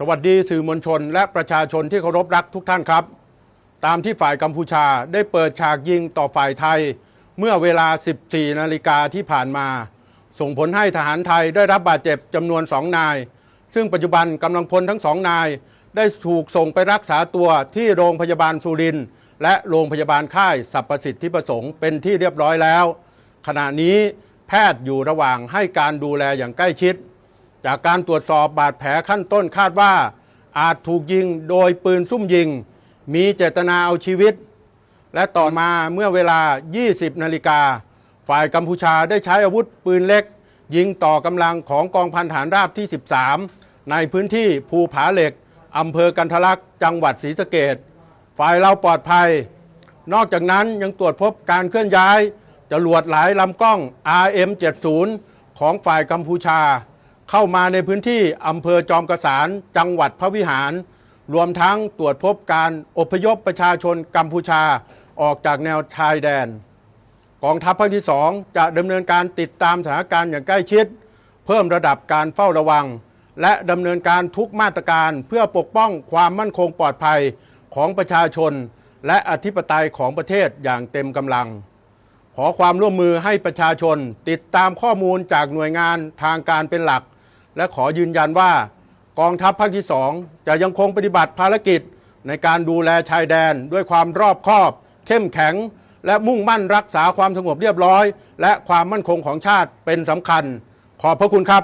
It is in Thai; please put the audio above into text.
สวัสดีสื่อมวลชน และประชาชนที่เคารพรักทุกท่านครับ ตามที่ฝ่ายกัมพูชาได้เปิดฉากยิงต่อฝ่ายไทย เมื่อเวลา 14 นาฬิกาที่ผ่านมา ส่งผลให้ทหารไทยได้รับบาดเจ็บจำนวนสองนาย ซึ่งปัจจุบันกำลังพลทั้งสองนาย ได้ถูกส่งไปรักษาตัวที่โรงพยาบาลสุรินทร์และโรงพยาบาลค่ายสรรพสิทธิประสงค์เป็นที่เรียบร้อยแล้ว ขณะนี้แพทย์อยู่ระหว่างให้การดูแลอย่างใกล้ชิด จากการตรวจสอบบาดแผลขั้นต้นคาดว่า อาจถูกยิงโดยปืนซุ่มยิง มีเจตนาเอาชีวิต และต่อมาเมื่อเวลา 20 นาฬิกา ฝ่ายกัมพูชาได้ใช้อาวุธปืนเล็ก ยิงต่อกำลังของกองพันฐานราบที่ 13 ในพื้นที่ภูผาเหล็กอำเภอกันทะลักษ์จังหวัดศรีสะเกดฝ่ายเราปลอดภัย นอกจากนั้นยังตรวจพบการเคลื่อนย้ายจรวดหลายลำกล้อง RM70 ของฝ่ายกัมพูชา เข้ามาในพื้นที่อำเภอจอมกระสานจังหวัดพระวิหาร รวมทั้งตรวจพบการอพยพประชาชนกัมพูชาออกจากแนวชายแดน กองทัพภาคที่ 2 จะดำเนินการติดตามสถานการณ์อย่างใกล้ชิด เพิ่มระดับการเฝ้าระวัง และดำเนินการทุกมาตรการเพื่อปกป้องความมั่นคงปลอดภัยของประชาชน และอธิปไตยของประเทศอย่างเต็มกำลังขอความร่วมมือให้ประชาชนติดตามข้อมูลจากหน่วยงานทางการเป็นหลัก และขอยืนยันว่ากองทัพภาคที่ 2 จะยังคงปฏิบัติภารกิจในการดูแลชายแดนด้วยความรอบคอบ เข้มแข็ง และมุ่งมั่นรักษาความสงบเรียบร้อย และความมั่นคงของชาติเป็นสำคัญ ขอบพระคุณครับ